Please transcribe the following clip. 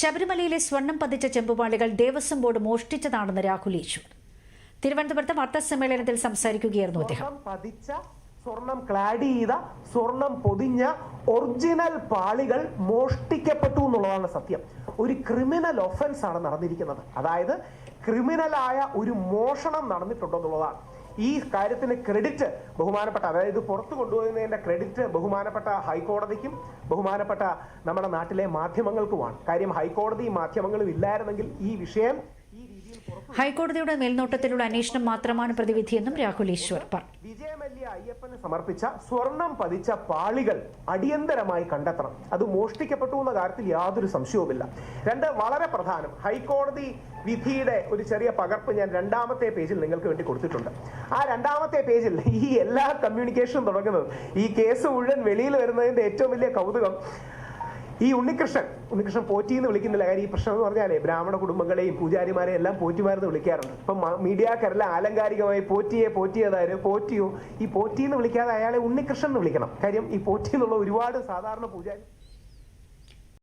ശബരിമലയിലെ സ്വർണം പതിച്ച ചെമ്പുപാളികൾ ദേവസ്വം ബോർഡ് മോഷ്ടിച്ചതാണെന്ന് രാഹുൽ ഈശ്വർ. തിരുവനന്തപുരത്ത് വാർത്താസമ്മേളനത്തിൽ സംസാരിക്കുകയായിരുന്നു അദ്ദേഹം. പതിച്ച സ്വർണം ക്ലാഡ് ചെയ്ത സ്വർണം പൊതിഞ്ഞ ഒറിജിനൽ പാളികൾ മോഷ്ടിക്കപ്പെട്ടു എന്നുള്ളതാണ് സത്യം. ഒരു ക്രിമിനൽ ഒഫൻസ് ആണ് നടന്നിരിക്കുന്നത്. അതായത് ക്രിമിനലായ ഒരു മോഷണം നടന്നിട്ടുണ്ടെന്നുള്ളതാണ് ഈ കാര്യത്തിന് ക്രെഡിറ്റ് ബഹുമാനപ്പെട്ട അതായത് പുറത്തു കൊണ്ടുപോകുന്നതിന്റെ ക്രെഡിറ്റ് ബഹുമാനപ്പെട്ട ഹൈക്കോടതിക്കും ബഹുമാനപ്പെട്ട നമ്മുടെ നാട്ടിലെ മാധ്യമങ്ങൾക്കുമാണ്. കാര്യം ഹൈക്കോടതി മാധ്യമങ്ങളും ഇല്ലായിരുന്നെങ്കിൽ ഈ വിഷയം ഹൈക്കോടതിയുടെ മേൽനോട്ടത്തിലുള്ള അന്വേഷണം മാത്രമാണ് പ്രതിവിധിയെന്നും രാഹുൽ ഈശ്വർ പറഞ്ഞു. അയ്യപ്പന് സമർപ്പിച്ച സ്വർണം പതിച്ച പാളികൾ അടിയന്തരമായി കണ്ടെത്തണം. അത് മോഷ്ടിക്കപ്പെട്ടു എന്ന കാര്യത്തിൽ യാതൊരു സംശയവുമില്ല. രണ്ട് വളരെ പ്രധാനം. ഹൈക്കോടതി വിധിയുടെ ഒരു ചെറിയ പകർപ്പ് ഞാൻ രണ്ടാമത്തെ പേജിൽ നിങ്ങൾക്ക് വേണ്ടി കൊടുത്തിട്ടുണ്ട്. ആ രണ്ടാമത്തെ പേജിൽ ഈ എല്ലാ കമ്മ്യൂണിക്കേഷനും തുടങ്ങുന്നത് ഈ കേസ് മുഴുവൻ വെളിയിൽ വരുന്നതിന്റെ ഏറ്റവും വലിയ കൗതുകം ഈ ഉണ്ണികൃഷ്ണൻ ഉണ്ണികൃഷ്ണൻ പോറ്റി എന്ന് വിളിക്കുന്നില്ല. കാര്യം ഈ പ്രശ്നം എന്ന് പറഞ്ഞാലേ ബ്രാഹ്മണ കുടുംബങ്ങളെയും പൂജാരിമാരെയും എല്ലാം പോറ്റിമാരെന്ന് വിളിക്കാറുണ്ട്. ഇപ്പം മീഡിയക്കാരെല്ലാം ആലങ്കാരികമായി പോറ്റിയെ പോറ്റിയതാര് പോറ്റിയോ ഈ പോറ്റി എന്ന് വിളിക്കാതെ അയാളെ ഉണ്ണികൃഷ്ണൻ എന്ന് വിളിക്കണം. കാര്യം ഈ പോറ്റി എന്നുള്ള ഒരുപാട് സാധാരണ പൂജാരി